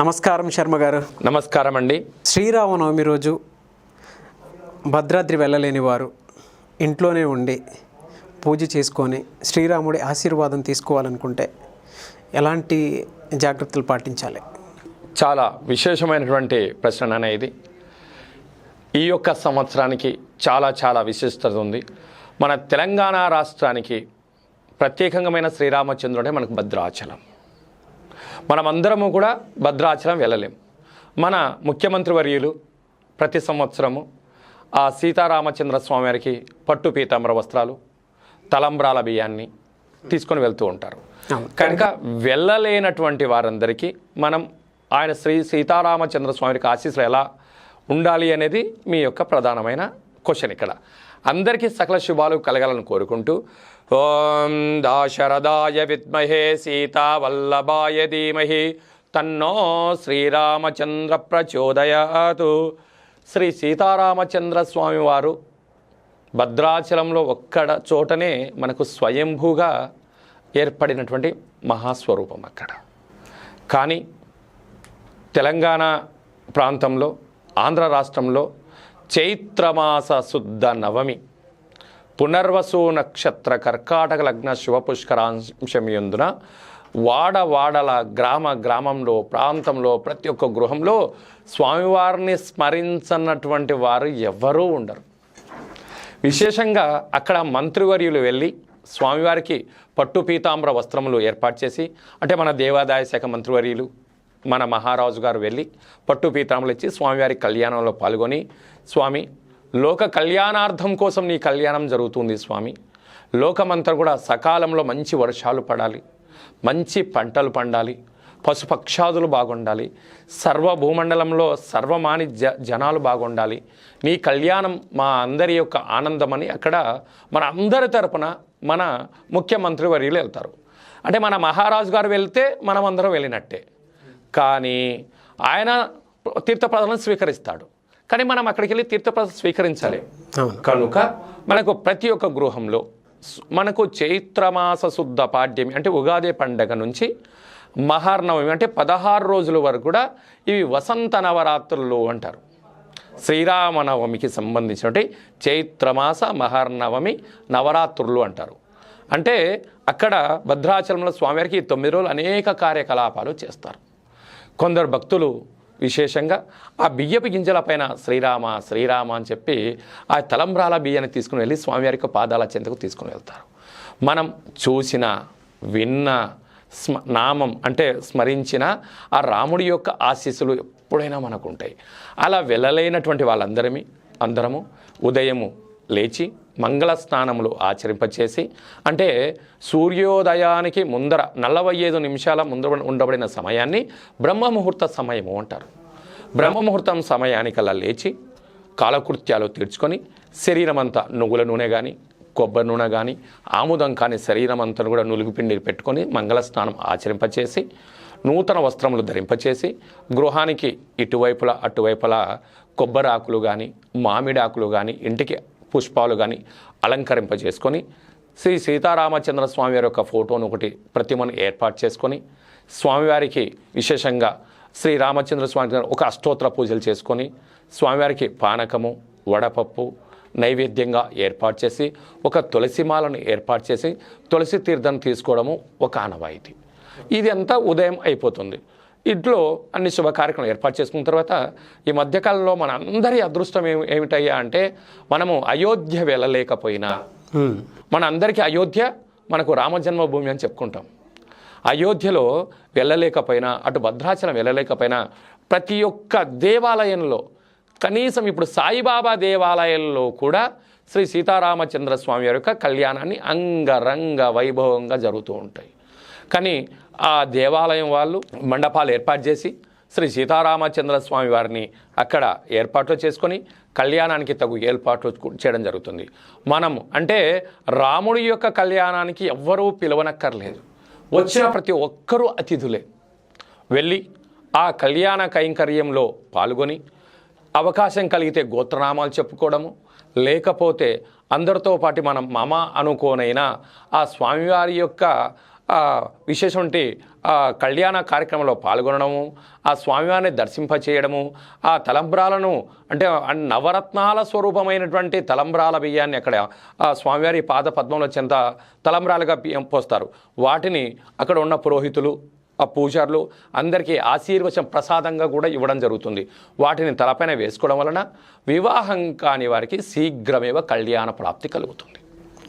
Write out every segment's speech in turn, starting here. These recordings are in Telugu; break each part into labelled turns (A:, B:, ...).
A: నమస్కారం శర్మ గారు.
B: నమస్కారం అండి
A: శ్రీరామనవమి రోజు భద్రాద్రి వెళ్ళలేని వారు ఇంట్లోనే ఉండి పూజ చేసుకొని శ్రీరాముడి ఆశీర్వాదం తీసుకోవాలనుకుంటే ఎలాంటి జాగ్రత్తలు పాటించాలి?
B: చాలా విశేషమైనటువంటి ప్రశ్న అనేది ఈ యొక్క సంవత్సరానికి చాలా చాలా విశిష్టత ఉంది. మన తెలంగాణ రాష్ట్రానికి ప్రత్యేకంగా శ్రీరామచంద్రుడే మనకు భద్రాచలం. మనమందరము కూడా భద్రాచలం వెళ్ళలేం. మన ముఖ్యమంత్రి వర్యులు ప్రతి సంవత్సరము ఆ సీతారామచంద్ర స్వామి వారికి పట్టు పీతాంబర వస్త్రాలు తలంబ్రాల బియ్యాన్ని తీసుకొని వెళ్తూ ఉంటారు. కనుక వెళ్ళలేనటువంటి వారందరికీ మనం ఆయన శ్రీ సీతారామచంద్ర స్వామికి ఆశీస్సులు ఎలా ఉండాలి అనేది మీ యొక్క ప్రధానమైన క్వశ్చన్ ఇక్కడ. అందరికీ సకల శుభాలు కలగాలని కోరుకుంటూ ఓం దాశరథాయ విద్మహే సీతావల్లభాయ ధీమహి తన్నో శ్రీరామచంద్ర ప్రచోదయాతు. శ్రీ సీతారామచంద్ర స్వామి వారు భద్రాచలంలో ఒక్కడ చోటనే మనకు స్వయంభూగా ఏర్పడినటువంటి మహాస్వరూపం అక్కడ. కానీ తెలంగాణ ప్రాంతంలో ఆంధ్ర రాష్ట్రంలో చైత్రమాస శుద్ధ నవమి. పునర్వసు నక్షత్ర కర్కాటక లగ్న శుభపుష్కరాంశమయందున వాడ వాడల గ్రామ గ్రామంలో ప్రాంతంలో ప్రతి ఒక్క గృహంలో స్వామివారిని స్మరించన్నటువంటి వారు ఎవ్వరూ ఉండరు. విశేషంగా అక్కడ మంత్రివర్యులు వెళ్ళి స్వామివారికి పట్టు పీతాంబర వస్త్రములు ఏర్పాటు చేసి అంటే మన దేవాదాయ శాఖ మంత్రివర్యులు మన మహారాజు గారు వెళ్ళి పట్టు పీతాములు ఇచ్చి స్వామివారి కళ్యాణంలో పాల్గొని స్వామి లోక కళ్యాణార్థం కోసం నీ కళ్యాణం జరుగుతుంది స్వామి. లోకమంతా కూడా సకాలంలో మంచి వర్షాలు పడాలి మంచి పంటలు పండాలి పశుపక్షాదులు బాగుండాలి సర్వ భూమండలంలో సర్వమాని జ జనాలు బాగుండాలి. నీ కళ్యాణం మా అందరి యొక్క ఆనందమని అక్కడ మన అందరి తరపున మన ముఖ్యమంత్రి వర్యులు వెళ్తారు. అంటే మన మహారాజు గారు వెళ్తే మనం అందరం వెళ్ళినట్టే. కానీ ఆయన తీర్థప్రదాలను స్వీకరిస్తాడు. కానీ మనం అక్కడికి వెళ్ళి తీర్థప్రదం స్వీకరించాలి. కనుక మనకు ప్రతి ఒక్క గృహంలో మనకు చైత్రమాస శుద్ధ పాడ్యమి అంటే ఉగాది పండగ నుంచి మహార్నవమి అంటే పదహారు రోజుల వరకు కూడా ఇవి వసంత నవరాత్రులు అంటారు. శ్రీరామనవమికి సంబంధించినటువంటి చైత్రమాస మహార్నవమి నవరాత్రులు అంటారు. అంటే అక్కడ భద్రాచలంలో స్వామివారికి తొమ్మిది రోజులు అనేక కార్యకలాపాలు చేస్తారు. కొందరు భక్తులు విశేషంగా ఆ బియ్యపు గింజల పైన శ్రీరామ శ్రీరామ అని చెప్పి ఆ తలంబ్రాల బియ్యాన్ని తీసుకుని వెళ్ళి స్వామివారి యొక్క పాదాల చెంతకు తీసుకుని వెళ్తారు. మనం చూసిన విన్న స్మ నామం అంటే స్మరించిన ఆ రాముడి యొక్క ఆశీస్సులు ఎప్పుడైనా మనకు ఉంటాయి. అలా వెళ్ళలేనటువంటి వాళ్ళందరమీ అందరము ఉదయము లేచి మంగళ స్నానములు ఆచరింపచేసి అంటే సూర్యోదయానికి ముందర నలభై ఐదు నిమిషాల ముందర ఉండబడిన సమయాన్ని బ్రహ్మముహూర్త సమయము అంటారు. బ్రహ్మముహూర్తం సమయానికల్లా లేచి కాలకృత్యాలు తీర్చుకొని శరీరం అంతా నువ్వుల నూనె కానీ కొబ్బరి నూనె కానీ ఆముదం కానీ శరీరం అంతా కూడా నులుగుపిండి పెట్టుకొని మంగళ స్నానం ఆచరింపచేసి నూతన వస్త్రములు ధరింపచేసి గృహానికి ఇటువైపులా అటువైపులా కొబ్బరి ఆకులు కానీ మామిడి ఆకులు కానీ ఇంటికి పుష్పాలు కానీ అలంకరింపజేసుకొని శ్రీ సీతారామచంద్ర స్వామివారి యొక్క ఫోటోను ఒకటి ప్రతిమను ఏర్పాటు చేసుకొని స్వామివారికి విశేషంగా శ్రీ రామచంద్ర స్వామి ఒక అష్టోత్తర పూజలు చేసుకొని స్వామివారికి పానకము వడపప్పు నైవేద్యంగా ఏర్పాటు చేసి ఒక తులసిమాలను ఏర్పాటు చేసి తులసి తీర్థం తీసుకోవడము ఒక ఆనవాయితీ. ఇది అంతా ఉదయం అయిపోతుంది. ఇంట్లో అన్ని శుభ కార్యక్రమాలు ఏర్పాటు చేసుకున్న తర్వాత ఈ మధ్యకాలంలో మన అందరి అదృష్టం ఏమి ఏమిటయ్యా అంటే మనము అయోధ్య వెళ్ళలేకపోయినా. మన అందరికీ అయోధ్య మనకు రామజన్మభూమి అని చెప్పుకుంటాం. అయోధ్యలో వెళ్ళలేకపోయినా అటు భద్రాచలం వెళ్ళలేకపోయినా ప్రతి ఒక్క దేవాలయంలో కనీసం ఇప్పుడు సాయిబాబా దేవాలయంలో కూడా శ్రీ సీతారామచంద్ర స్వామి వారి యొక్క కళ్యాణాన్ని అంగరంగ వైభవంగా జరుగుతూ ఉంటాయి. కానీ ఆ దేవాలయం వాళ్ళు మండపాలు ఏర్పాటు చేసి శ్రీ సీతారామచంద్ర స్వామి వారిని అక్కడ ఏర్పాట్లు చేసుకొని కళ్యాణానికి తగు ఏర్పాట్లు చేయడం జరుగుతుంది. మనం అంటే రాముడి యొక్క కళ్యాణానికి ఎవ్వరూ పిలవనక్కర్లేదు. వచ్చిన ప్రతి ఒక్కరూ అతిథులే. వెళ్ళి ఆ కళ్యాణ కైంకర్యంలో పాల్గొని అవకాశం కలిగితే గోత్రనామాలు చెప్పుకోవడము లేకపోతే అందరితో పాటు మనం మమ అనుకోనైనా ఆ స్వామివారి యొక్క విశేషమంటి ఆ కళ్యాణ కార్యక్రమంలో పాల్గొనడము ఆ స్వామివారిని దర్శింప చేయడము ఆ తలంబ్రాలను అంటే నవరత్నాల స్వరూపమైనటువంటి తలంబ్రాల బియ్యాన్ని అక్కడ ఆ స్వామివారి పాద పద్మంలో చెంత తలంబ్రాలుగా బియ్యం పోస్తారు. వాటిని అక్కడ ఉన్న పురోహితులు ఆ పూజారులు అందరికీ ఆశీర్వచం ప్రసాదంగా కూడా ఇవ్వడం జరుగుతుంది. వాటిని తలపైన వేసుకోవడం వలన వివాహం కాని వారికి శీఘ్రమేవ కళ్యాణ ప్రాప్తి కలుగుతుంది.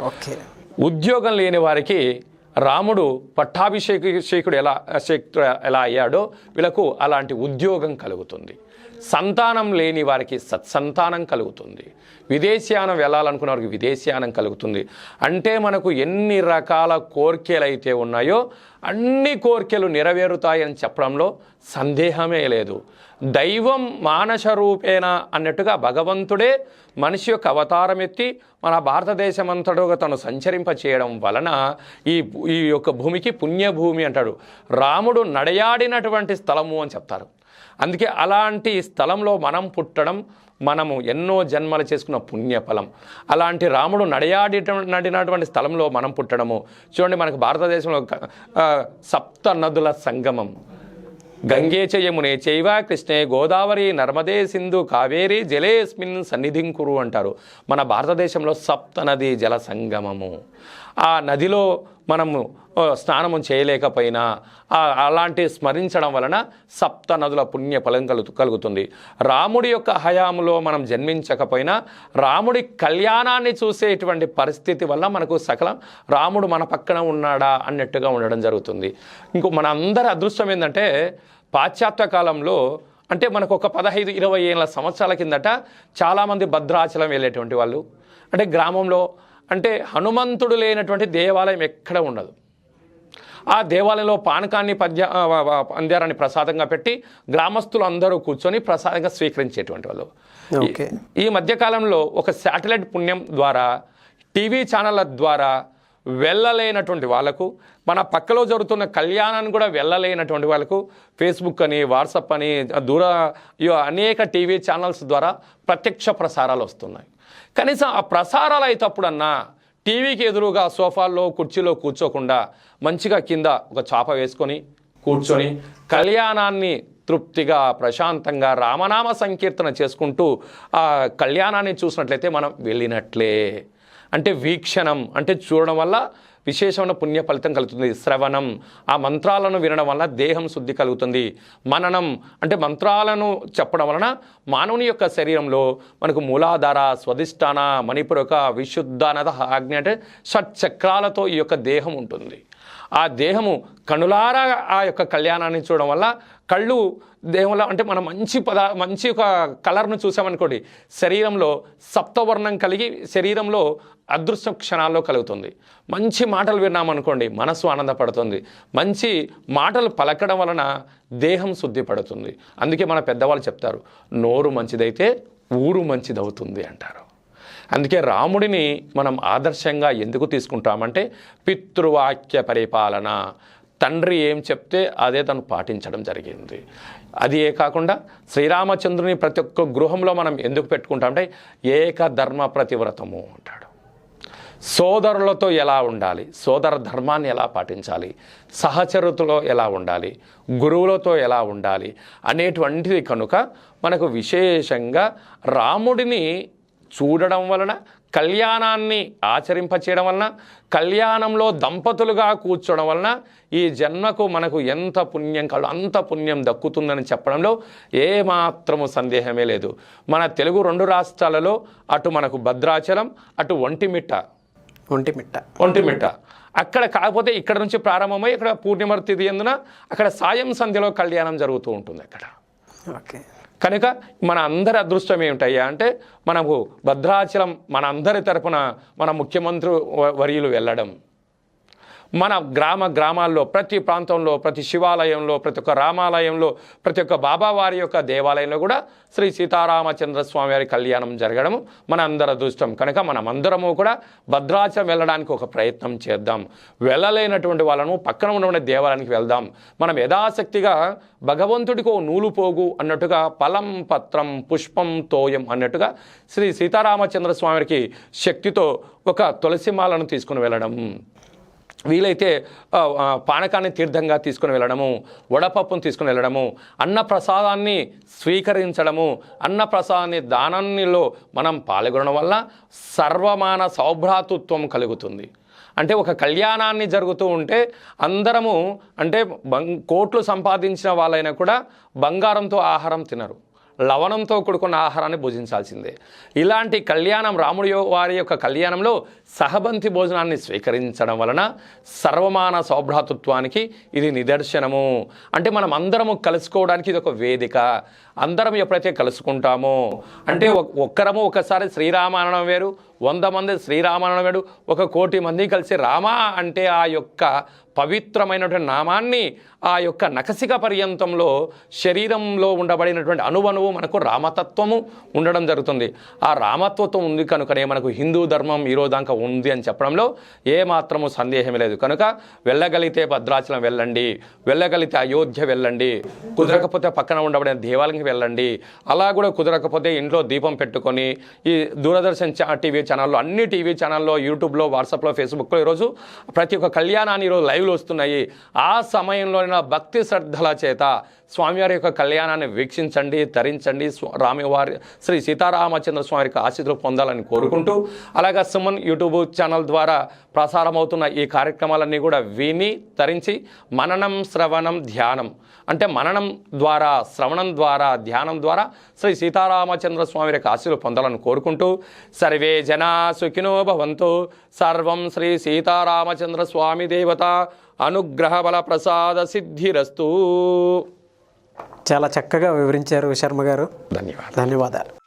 A: ఓకే.
B: ఉద్యోగం లేని వారికి రాముడు పట్టాభిషేకుడు ఎలా శేకుడు ఎలా అయ్యాడో వీళ్ళకు అలాంటి ఉద్యోగం కలుగుతుంది. సంతానం లేని వారికి సత్సంతానం కలుగుతుంది. విదేశీయానం వెళ్ళాలనుకున్న వారికి విదేశీయానం కలుగుతుంది. అంటే మనకు ఎన్ని రకాల కోరికలు అయితే ఉన్నాయో అన్ని కోరికలు నెరవేరుతాయని చెప్పడంలో సందేహమే లేదు. దైవం మానస రూపేణ అన్నట్టుగా భగవంతుడే మనిషి యొక్క అవతారం ఎత్తి మన భారతదేశమంతటగా తను సంచరింప చేయడం వలన ఈ ఈ యొక్క భూమికి పుణ్యభూమి అంటాడు. రాముడు నడయాడినటువంటి స్థలము అని చెప్తారు. అందుకే అలాంటి స్థలంలో మనం పుట్టడం మనము ఎన్నో జన్మలు చేసుకున్న పుణ్యఫలం. అలాంటి రాముడు నడయాడి నడినటువంటి స్థలంలో మనం పుట్టడము. చూడండి మనకు భారతదేశంలో సప్త నదుల సంగమం. గంగే చ చైవ కృష్ణే గోదావరి నర్మదే సింధు కావేరి జలేస్మిన్ సన్నిధిం కురు అంటారు. మన భారతదేశంలో సప్త నది జల సంగమము. ఆ నదిలో మనము స్నానము చేయలేకపోయినా అలాంటి స్మరించడం వలన సప్త నదుల పుణ్య ఫలం కలుగు కలుగుతుంది. రాముడి యొక్క హయాములో మనం జన్మించకపోయినా రాముడి కళ్యాణాన్ని చూసేటువంటి పరిస్థితి వల్ల మనకు సకలం రాముడు మన పక్కన ఉన్నాడా అన్నట్టుగా ఉండడం జరుగుతుంది. ఇంకో మన అందరి అదృష్టం ఏంటంటే పాశ్చాత్య కాలంలో అంటే మనకు ఒక పదహైదు ఇరవై ఏళ్ళ సంవత్సరాల కిందట చాలామంది భద్రాచలం వెళ్ళేటువంటి వాళ్ళు. అంటే గ్రామంలో అంటే హనుమంతుడు లేనటువంటి దేవాలయం ఎక్కడ ఉండదు. ఆ దేవాలయంలో పానకాన్ని పద్య పంద్యారాన్ని ప్రసాదంగా పెట్టి గ్రామస్తులు అందరూ కూర్చొని ప్రసాదంగా స్వీకరించేటువంటి వాళ్ళు. ఈ మధ్యకాలంలో ఒక శాటిలైట్ పుణ్యం ద్వారా టీవీ ఛానళ్ళ ద్వారా వెళ్ళలేనటువంటి వాళ్ళకు మన పక్కలో జరుగుతున్న కళ్యాణాన్ని కూడా వెళ్ళలేనటువంటి వాళ్ళకు ఫేస్బుక్ అని వాట్సప్ అని దూర అనేక టీవీ ఛానల్స్ ద్వారా ప్రత్యక్ష ప్రసారాలు వస్తున్నాయి. కనీసం ఆ ప్రసారాలు అయితేప్పుడన్నా టీవీకి ఎదురుగా సోఫాల్లో కుర్చీలో కూర్చోకుండా మంచిగా కింద ఒక చాప వేసుకొని కూర్చొని కళ్యాణాన్ని తృప్తిగా ప్రశాంతంగా రామనామ సంకీర్తన చేసుకుంటూ ఆ కళ్యాణాన్ని చూసినట్లయితే మనం వెళ్ళినట్లే. అంటే వీక్షణం అంటే చూడడం వల్ల విశేషమైన పుణ్య ఫలితం కలుగుతుంది. శ్రవణం. ఆ మంత్రాలను వినడం వల్ల దేహం శుద్ధి కలుగుతుంది. మననం అంటే మంత్రాలను చెప్పడం వలన మానవుని యొక్క శరీరంలో మనకు మూలాధార స్వధిష్టాన మణిపురక విశుద్ధానద ఆజ్ఞ అంటే షట్చక్రాలతో ఈ యొక్క దేహం ఉంటుంది. ఆ దేహము కనులారా ఆ యొక్క కళ్యాణాన్ని చూడడం వల్ల కళ్ళు దేవుల అంటే మనం మంచి పద మంచి ఒక కలర్ను చూసామనుకోండి శరీరంలో సప్తవర్ణం కలిగి శరీరంలో అదృశ్య క్షణాల్లో కలుగుతుంది. మంచి మాటలు విన్నామనుకోండి మనసు ఆనందపడుతుంది. మంచి మాటలు పలకడం వలన దేహం శుద్ధి పడుతుంది అందుకే మన పెద్దవాళ్ళు చెప్తారు నోరు మంచిదైతే ఊరు మంచిదవుతుంది అంటారు. అందుకే రాముడిని మనం ఆదర్శంగా ఎందుకు తీసుకుంటామంటే పితృవాక్య పరిపాలన. తండ్రి ఏం చెప్తే అదే తను పాటించడం జరిగింది. అది ఏ కాకుండా శ్రీరామచంద్రుని ప్రతి ఒక్క గృహంలో మనం ఎందుకు పెట్టుకుంటామంటే ఏక ధర్మ ప్రతివ్రతము అంటాడు. సోదరులతో ఎలా ఉండాలి? సోదర ధర్మాన్ని ఎలా పాటించాలి? సహచరులతో ఎలా ఉండాలి? గురువులతో ఎలా ఉండాలి? అనేటువంటిది కనుక మనకు విశేషంగా రాముడిని చూడడం వలన కళ్యాణాన్ని ఆచరింపచేయడం వలన కళ్యాణంలో దంపతులుగా కూర్చోవడం వలన ఈ జన్మకు మనకు ఎంత పుణ్యం కాదు అంత పుణ్యం దక్కుతుందని చెప్పడంలో ఏమాత్రము సందేహమే లేదు. మన తెలుగు రెండు రాష్ట్రాలలో అటు మనకు భద్రాచలం అటు ఒంటిమిట్ట.
A: ఒంటిమిట్ట.
B: ఒంటిమిట్ట. అక్కడ కాకపోతే ఇక్కడ నుంచి ప్రారంభమై ఇక్కడ పూర్ణిమ తిథి ఎందున అక్కడ సాయం సంధ్యలో కళ్యాణం జరుగుతూ ఉంటుంది అక్కడ. కనుక మన అందరి అదృష్టం ఏమిటయ్యా అంటే మనకు భద్రాచలం మన అందరి తరపున మన ముఖ్యమంత్రి వ- వర్యులు వెళ్ళడం. మన గ్రామ గ్రామాల్లో ప్రతి ప్రాంతంలో ప్రతి శివాలయంలో ప్రతి ఒక్క రామాలయంలో ప్రతి ఒక్క బాబావారి యొక్క దేవాలయంలో కూడా శ్రీ సీతారామచంద్ర స్వామి వారి కళ్యాణం జరగడం మన అందరి అదృష్టం. కనుక మనం అందరము కూడా భద్రాచలం వెళ్ళడానికి ఒక ప్రయత్నం చేద్దాం. వెళ్ళలేనటువంటి వాళ్ళను పక్కన ఉన్న దేవాలయానికి వెళ్దాం. మనం యథాశక్తిగా భగవంతుడికి ఓ నూలు పోగు అన్నట్టుగా ఫలం పత్రం పుష్పం తోయం అన్నట్టుగా శ్రీ సీతారామచంద్ర స్వామికి శక్తితో ఒక తులసిమాలను తీసుకుని వెళ్ళడం. వీలైతే పానకాన్ని తీర్థంగా తీసుకుని వెళ్ళడము వడపప్పును తీసుకుని వెళ్ళడము అన్నప్రసాదాన్ని స్వీకరించడము అన్నప్రసాదాన్ని దానాన్నిలో మనం పాల్గొనడం వల్ల సర్వమాన సౌభ్రాతృత్వం కలుగుతుంది. అంటే ఒక కళ్యాణాన్ని జరుగుతూ ఉంటే అందరము అంటే బంగ్ కోట్లు సంపాదించిన వాళ్ళైనా కూడా బంగారంతో ఆహారం తినరు. లవణంతో కూడుకున్న ఆహారాన్ని భుజించాల్సిందే. ఇలాంటి కళ్యాణం రాముడి వారి యొక్క కళ్యాణంలో సహబంతి భోజనాన్ని స్వీకరించడం వలన సర్వమాన సౌభ్రాతృత్వానికి ఇది నిదర్శనము. అంటే మనం అందరము కలుసుకోవడానికి ఇది ఒక వేదిక. అందరం ఎప్పుడైతే కలుసుకుంటామో అంటే ఒక్కరము ఒకసారి శ్రీరామాయణం వేరు వంద మంది శ్రీరామాయణం వేరు ఒక కోటి మంది కలిసి రామ అంటే ఆ యొక్క పవిత్రమైనటువంటి నామాన్ని ఆ యొక్క నకసిక పర్యంతంలో శరీరంలో ఉండబడినటువంటి అణువణువు మనకు రామతత్వము ఉండడం జరుగుతుంది. ఆ రామతత్వం ఉంది కనుకనే మనకు హిందూ ధర్మం ఈ దాకా ఉంది అని చెప్పడంలో ఏమాత్రము సందేహం లేదు. కనుక వెళ్ళగలిగితే భద్రాచలం వెళ్ళండి వెళ్ళగలిగితే అయోధ్య వెళ్ళండి కుదరకపోతే పక్కన ఉండబడిన దేవాలయంకి వెళ్ళండి అలా కూడా కుదరకపోతే ఇంట్లో దీపం పెట్టుకొని ఈ దూరదర్శన్ టీవీ ఛానల్లో అన్ని టీవీ ఛానల్లో యూట్యూబ్లో వాట్సాప్లో ఫేస్బుక్లో ఈరోజు ప్రతి ఒక్క కళ్యాణాన్ని ఈరోజు లైవ్లు వస్తున్నాయి. ఆ సమయంలోనైనా భక్తి శ్రద్ధల చేత స్వామివారి యొక్క కళ్యాణాన్ని వీక్షించండి తరించండి. రామివారి శ్రీ సీతారామచంద్ర స్వామి యొక్క ఆశీస్సులు పొందాలని కోరుకుంటూ అలాగే సుమన్ యూట్యూబ్ ఛానల్ ద్వారా ప్రసారమవుతున్న ఈ కార్యక్రమాలన్నీ కూడా విని తరించి మననం శ్రవణం ధ్యానం. అంటే మననం ద్వారా శ్రవణం ద్వారా ధ్యానం ద్వారా శ్రీ సీతారామచంద్ర స్వామి యొక్క ఆశీలు పొందాలని కోరుకుంటూ సర్వే జనా సుఖినో భవంతు. సర్వం శ్రీ సీతారామచంద్ర స్వామి దేవత. అనుగ్రహ బల ప్రసాద సిద్ధిరస్తు
A: చాలా చక్కగా వివరించారు శర్మ గారు.
B: ధన్యవాదాలు.
A: ధన్యవాదాలు.